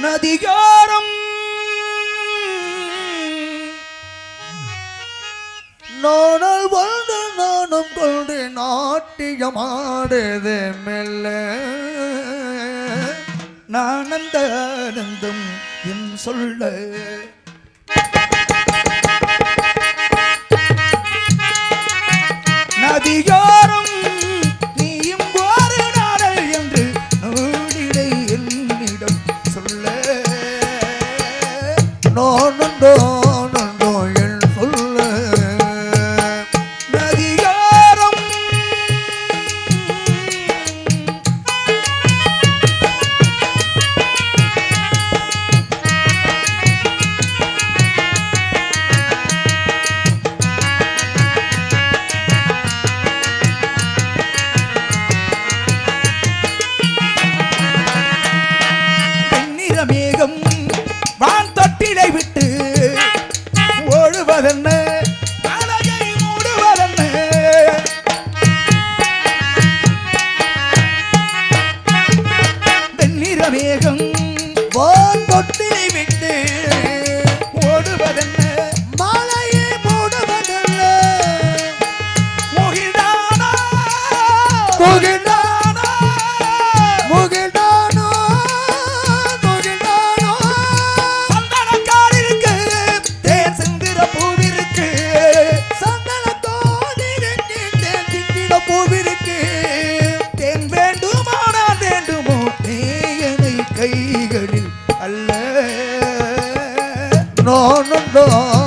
நதியோரம் நானால் வாழ்ந்த நானும் கொண்டு நாட்டியமாடுது மெல்ல. நான் ஆனந்தம் என் சொல்ல. நதியோரம் গো no, no, no.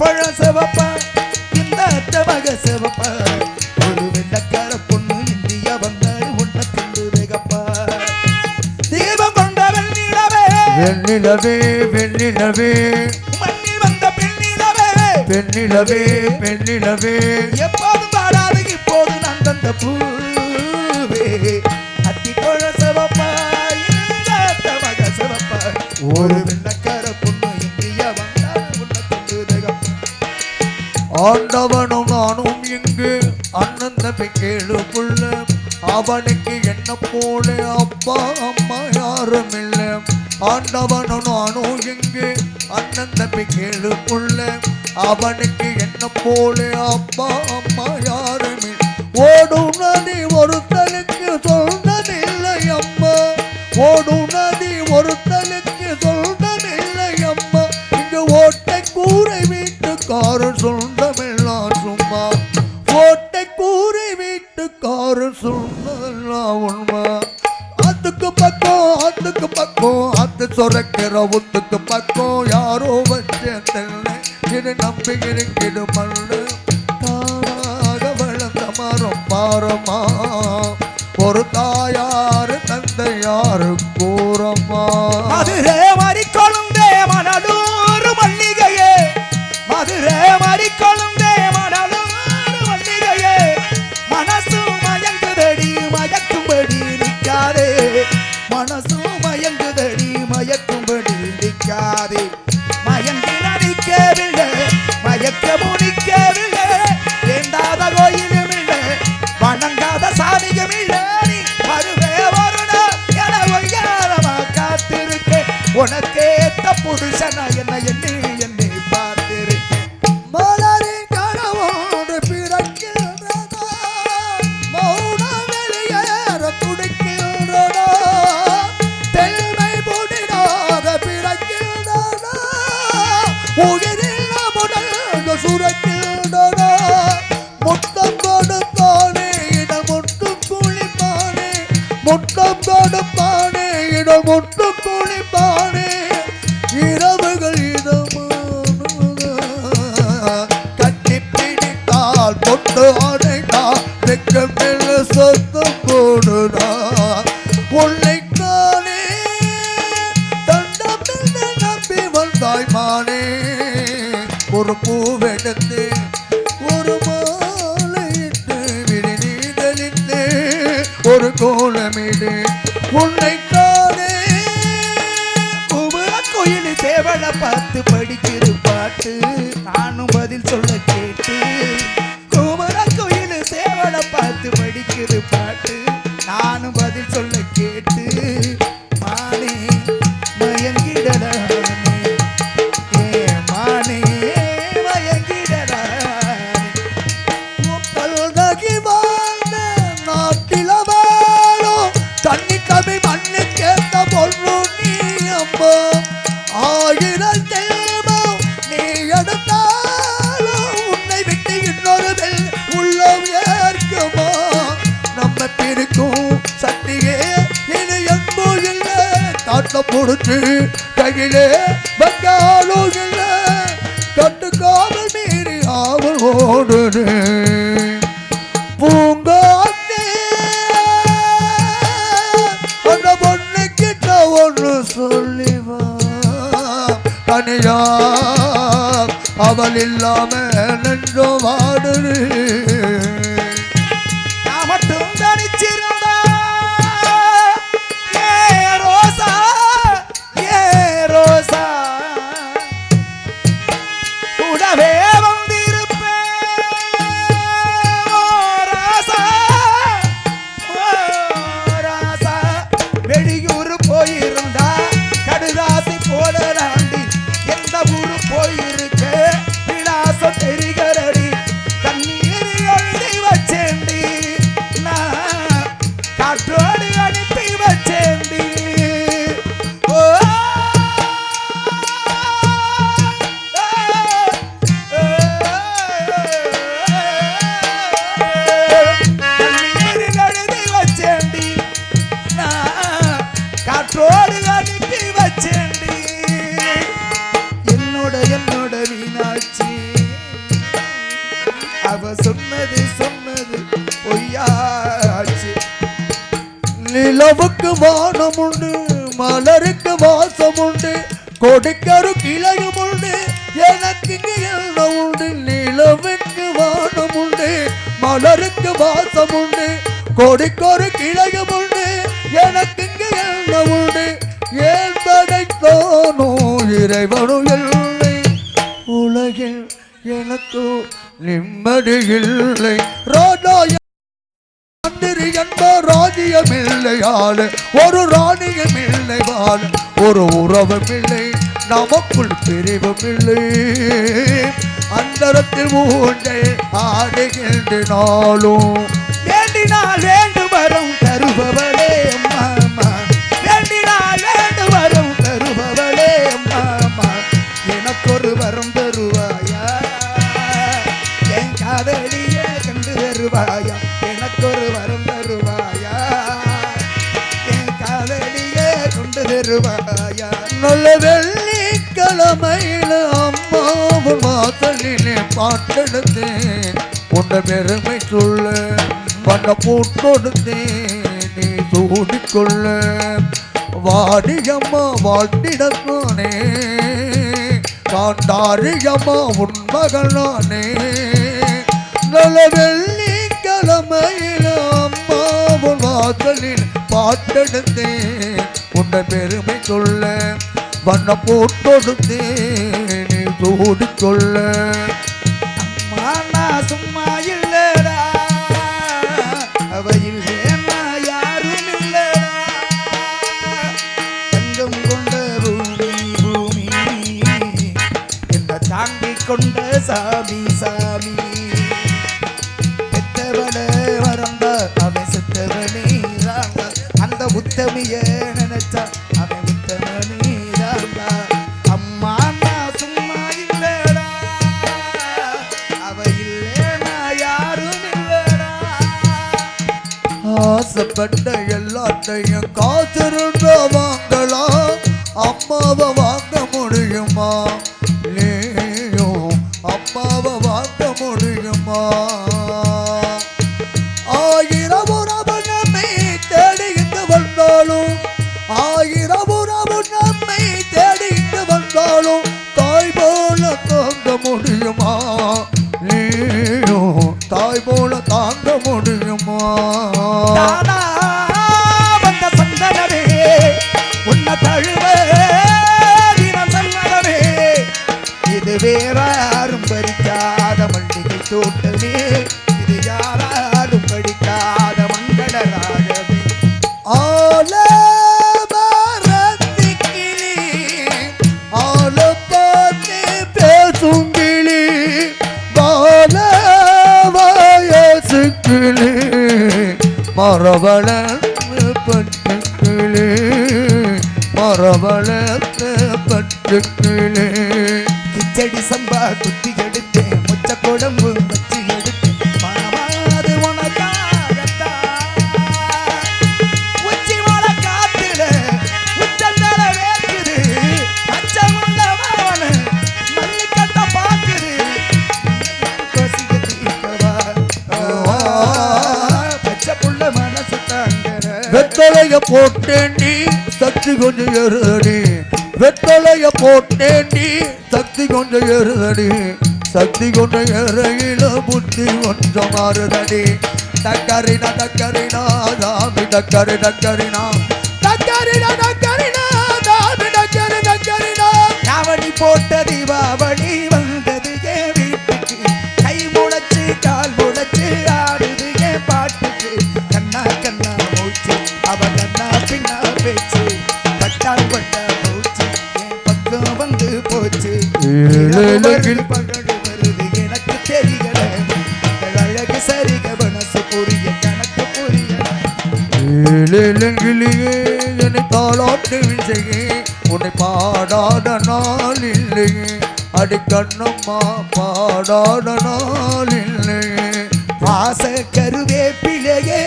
அத்திப்பழம் சிவப்பா இந்த அத்தமக சிவப்பா. ஒரு வெள்ளக்கார பொண்ணு இந்தியா வந்தாடு உன்னை திண்டு வேகப்பா. தீபம் கொண்ட வெண்ணிலவே வெண்ணிலவே வெண்ணிலவே. மண்ணில் வந்த பெண்ணிலவே. பெண்ணிலவே பெண்ணிலவே. எப்போதும் பாடாது இப்போது நான் தந்த பூவே. அத்திப்பழ சிவப்பா இந்த அத்தமக சிவப்பா. ஒரு வெள்ளக்கார ஆண்டவனும் நானும் இங்கு அண்ணன் தம்பி கேளு புள்ள அவனுக்கு என்ன போல? அப்பா அம்மா யாரும் இல்லை ஆண்டவனும் நானும் இங்கு அண்ணன் தம்பி கேளு புள்ள அவனுக்கு என்ன போல? அப்பா அம்மா யாரும் இல்லை ஓடும் நதி ஒருத்தனுக்கு சொன்னதில்லை அம்மா. ஓடும் நதி ஒருத்தனுக்கு ಕೆರವುತ್ತಕ್ಕೆ ಪಕ್ಕೋ ಯಾರೋ ಬಚ್ಚೆ ತನ್ನೆ ಇದು ನಂಬಿಕೆ ಗಿಡು ಮಣ್ಣ தானாக வளர்ந்த மரம் பாரமா ஒரு தாயார் தந்தையாருக்கும் நான் என்ன எண்ணி எண்ணி பார்த்திருக்கேன் மலரின் கனவோடு பிறக்கிறதோ மௌன வெளியேற துடிக்கிறதோ தெல்மை முடினாக பிறக்கிறதோ உயிரில் முதல் சுரக்கிறதோ முத்தம் கொடுத்தானே இடம் முட்டும் குளிப்பானே முட்டம் கொடுப்பானே பாட்டு நானும் பதில் சொல்ல கேட்டு கொடுத்து கையிலே கொடுக்கரு கிளையும் உண்டு எனக்கு எல்லாம் உண்டு நிலவுக்கு வானம் உண்டு மலருக்கு வாசம் உண்டு. கொடிக்கொரு கிளையும் உண்டு எனக்கு எல்லாம் உண்டு. ஏன் படைத்தோனோ இறைவனும் இல்லை. உலகில் எனக்கு நிம்மதி இல்லை. ராஜா மந்திரி என்ப ராஜ்யம் இல்லை ஆளு. ஒரு ராணியம் இல்லை வாழ ஒரு உறவும் இல்லை நமக்குள் பிரிவும் இல்லை அந்தரத்தில் ஊண்டை ஆடுகின்றனாலும் வேண்டினால் வேண்டு வரும் தருபவரே மாமா வேண்டினால் வேண்டு வரும் தருபவரே மாமா எனக்கொரு வரம் தருவாயா? என் காதலிய கண்டு தருவாயா எனக்கொரு வரம் தருவாயா? என் காதலிய கொண்டு தருவாயா நல்ல வெள்ளி காதலிலே பாட்டெடுத்தேன். உன்னை பெருமை சொல்ல பண்ண போட்டொடுத்தேன் நீ சூடிக்கொள்ள வாடியம்மா வாழ்த்திடத்தானே காண்டாரியம்மா உன் மகள் நானே நல்ல அம்மா உன் வாசலில் பாட்டெடுத்தேன். உன்னை பெருமை சொல்ல வண்ண போட்டொடுத்தேன் சூடு சூடிக்கொள்ள. அம்மா நான் சும்மா இல்லடா. அவ இல்லேன்னா யாரும் இல்லடா. தங்கம் கொண்ட பூமி பூமி. என்ன கொண்ட சாமி சாமி. ஆசைப்பட்ட எல்லாத்தையும் காத்திருந்த வாங்கலாம் அம்மாவை வாங்க முடியுமா? நீயும் அம்மாவை வாங்க முடியுமா? ஆயிரம் உறவு நம்மை தேடிந்து வந்தாலும் ஆயிரம் உறவு நம்மை தேடிந்து வந்தாலும் தாய் போல தாங்க முடியுமா? நீயும் தாய் போல தாங்க முடியுமா? மரவளர்ந்து பட்டு கிளி மரவளர்ந்து கிச்சடி சம்பா குத்தி எடுத்தேன் முச்ச குழம்பு வச்சு வெத்தலைய போட்டேன் நீ சக்தி கொஞ்சம் ஏறுதடி. வெத்தலைய போட்டேன் நீ சக்தி கொஞ்சம் ஏறுதடி. சக்தி கொஞ்சம் ஏறையில புத்தி கொஞ்சம் மாறுதடி. டக்கரினா டக்கரினா தாமி டக்கரி டக்கரினா. டக்கரினா டக்கரினா தாமி டக்கரி டக்கரினா. காவடி போட்ட தீபாவளி போச்சு வருது எனக்கு தெரியல அழகு சரிக மனசு புரிய கணக்கு புரியலங்கிலேயே என்னை தாளாட்டு விசையே உன்னை பாடாத நாள் இல்லையே. அடி கண்ணம்மா பாடாத நாள் இல்லையே. வாச கருவேப்பிலையே.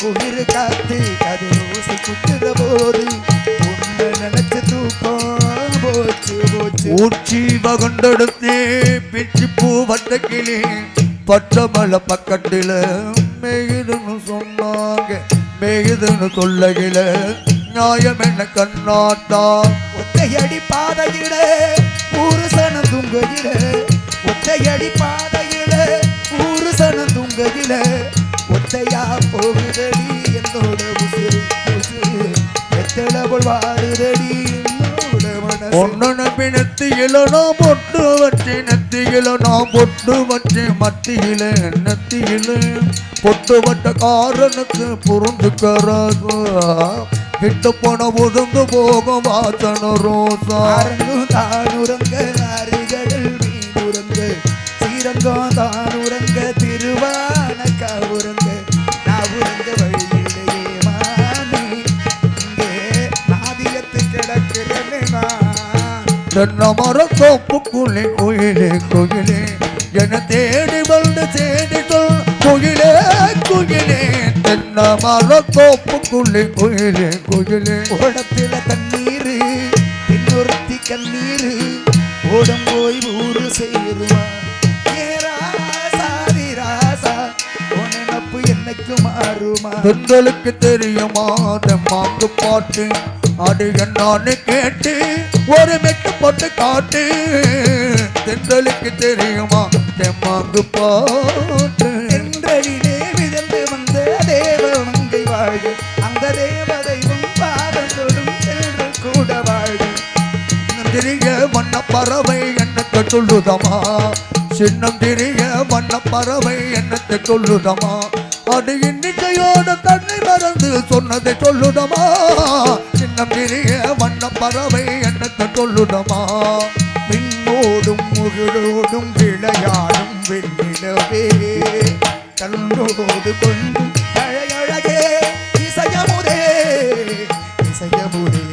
குளிர் காத்து அது ரோசி குத்துற போது உன்னை நினைச்சு தூக்கம் போச்சு போச்சு. ஊச்சி வகுண்டெடுத்தே பிச்சு பூ வட்ட கிளி பச்சை மலை பக்கத்தில் மேயுதுன்னு சொன்னாங்க. மேயுதுன்னு சொல்லையில நியாயம் என்ன கண்ணாத்தா? ஒத்தையடி பாதையில ஊரு சனம் துங்கையில ஒத்தையடி பாதையில ஊரு சனம் ஒத்தையா போகுதடி என்னோட உசுறு உசுறு எத்தனை போல் மனசு. ஒன்னு நம்பி நெத்தியில நான் பொட்டு வச்சு நெத்தியில நான் பொட்டு வச்சு மத்தியில நெத்தியில. பொட்டு வட்ட காரனுக்கு புரிஞ்சுக்கிறாங்க கிட்ட போன ஒதுங்கு போகும் வாசன ரோசா. ஆரங்கும் தானுரங்க அருகடல் திருவானக்கா உரங்க நான் தென்ன மரத்தோப்புக்குள்ளே கோயிலே கோயிலே. என தேடி வந்து தேடி சொல் கோயிலே கோயிலே. தென்ன மரத்தோப்புக்குள்ளே கோயிலே கோயிலே. ஓடத்துல தண்ணீர் பின்னொருத்தி கண்ணீர். ஓடம் போய் ஊரு மாறுமா? பெண்களுக்கு தெரியுமா? மாங்கு பாட்டு அது என்னான்னு கேட்டு ஒரு மெட்டு போட்டு காட்டு. தென்றலுக்கு தெரியுமா? தெம்மாங்கு பாட்டு. தென்றலிலே விதந்து வந்த தேவ மங்கை வாழ்க. அந்த தேவதைவும் பாதம் தொடும் செல்வ கூட வாழ்க. திரிய வண்ண பறவை என்னத்தை சொல்லுதமா சின்னம் திரிய வண்ண பறவை என்னத்தை சொல்லுதமா அது இன்னிசையோட தன்னை மறந்து சொன்னதை சொல்லுதமா வண்ணம் நிறைய வண்ண பறவை என்னத்தை சொல்லுதமா விண்ணோடும் முகிலோடும் விளையாடும் வெண்ணிலவே. தன்னோடு கொண்டு அழகழகே இசையமுதே இசையமுதே.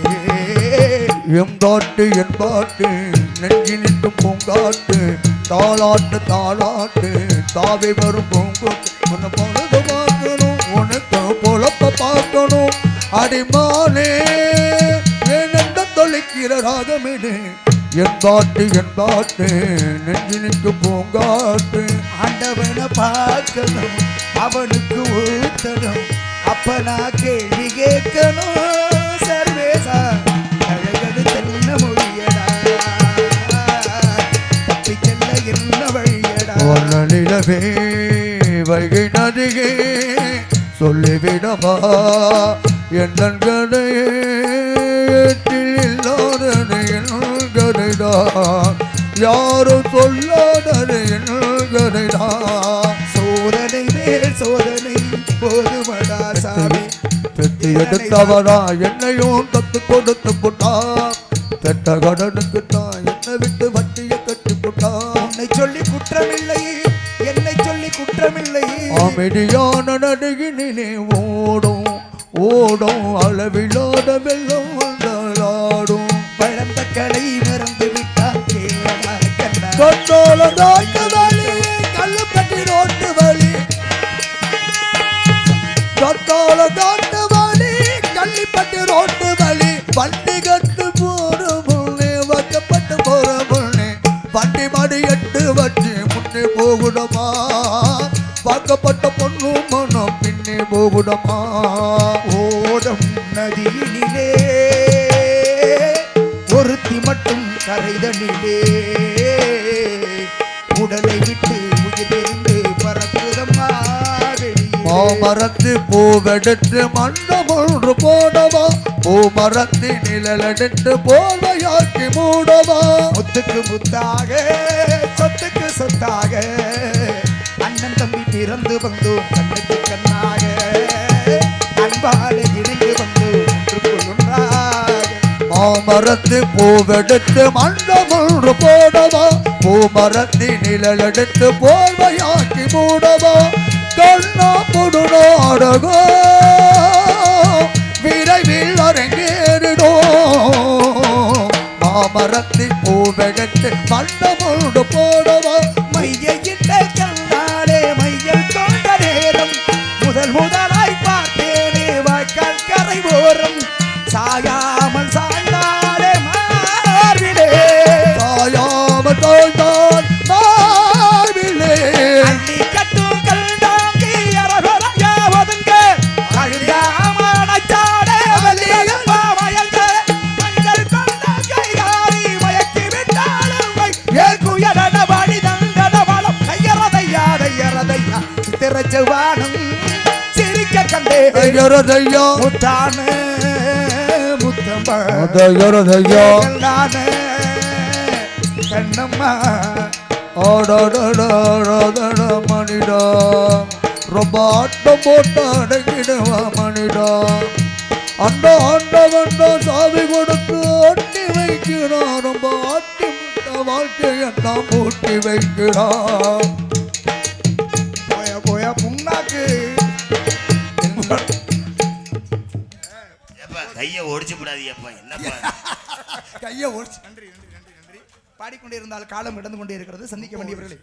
எம் என்பாட்டு என் நெஞ்சி நிற்கும் பூங்காட்டு தாளாட்டு தாளாட்டு தாவி வரும் பூங்குத்து. உன்னை பொழுது பார்க்கணும் உனக்கு பொழப்ப பார்க்கணும். அடிமானே ஏனென்ற தொலைக்கிற ராகமிடு என் பாட்டு என் பாட்டு நெஞ்சினுக்கு பூங்காட்டு. ஆண்டவனை பார்க்கணும் அவனுக்கு ஊத்தணும் அப்ப நான் கேள்வி கேட்கணும். சர்வேசா அழகது தென்ன மொழியடா. என்ன வழியடா. நிலவே வைகை நதியே சொல்லிவிடவா. என் கதையே ஏற்றில் இல்லாதது என் கதைதான். யாரும் சொல்லாதது என் கதைதான். சோதனை மேல் சோதனை போதுமடா சாமி. பெத்து எடுத்தவரா என்னையும் தத்து கொடுத்து போட்டான். பெத்த கடனுக்கு தான் என்னை விட்டு வட்டியை கட்டி போட்டான். உன்னை சொல்லி குற்றமில்லை என்னை சொல்லி குற்றமில்லை அமைதியான நடுகினிலே ஓடும் ஓடும் அளவிலோட வெள்ளம் வந்தாடும் பழந்த கடை மறந்து விட்டாக்கே கேளடா கண்ணா வழி கல்லுப்பட்டி ரோட்டு வழி கண்ணால தாக்க வழி கள்ளிப்பட்டி ரோட்டு பூவெடுத்து மண்டம் ஒன்று போடவா? பூமரத்து நிழலெடுத்து போதையாக்கி மூடவா? முத்துக்கு முத்தாக சொத்துக்கு சொத்தாக. அண்ணன் தம்பி பிறந்து வந்தோம் கண்ணுக்கு கண்ணாக. அன்பால இணைந்து வந்தோம் மாமரத்து பூவெடுத்து மண்டம் ஒன்று போடவா? பூமரத்து நிழலெடுத்து போர்வையாக்கி மூடவா? கண்ணா புடு நாடகோ விரைவில் அரங்கேறிடோ மாமரத்து பூவெடுத்து மண்டம் ஒன்று மையிட்ட கண்ணாலே மையல் கொண்ட நேரம். முதல் முதலாய் பார்த்தேனே வாய்க்கால் கரை ஓரம். ஐயரதையா முத்தான முத்தம்மா அதையரதையா கல்லான கண்ணம்மா. ஆடாடாடாடாட மணிடா ரொம்ப ஆட்டம் போட்டு அடங்கிடுவா மணிடா அந்த ஆண்டவன் தான் சாவி கொடுத்து அட்டி வைக்கிறான் ரொம்ப ஆட்டி முட்ட வாழ்க்கையை பூட்டி வைக்கிறான் போய போய புண்ணாக்கு கையை ஒடிச்சு விடாதீங்கப்பா. என்னப்பா? கையை ஓடிச்சு நன்றி நன்றி நன்றி நன்றி. பாடிக்கொண்டே இருந்தால் காலம் கடந்து கொண்டே இருக்கிறது. சந்திக்க வேண்டியவர்களே.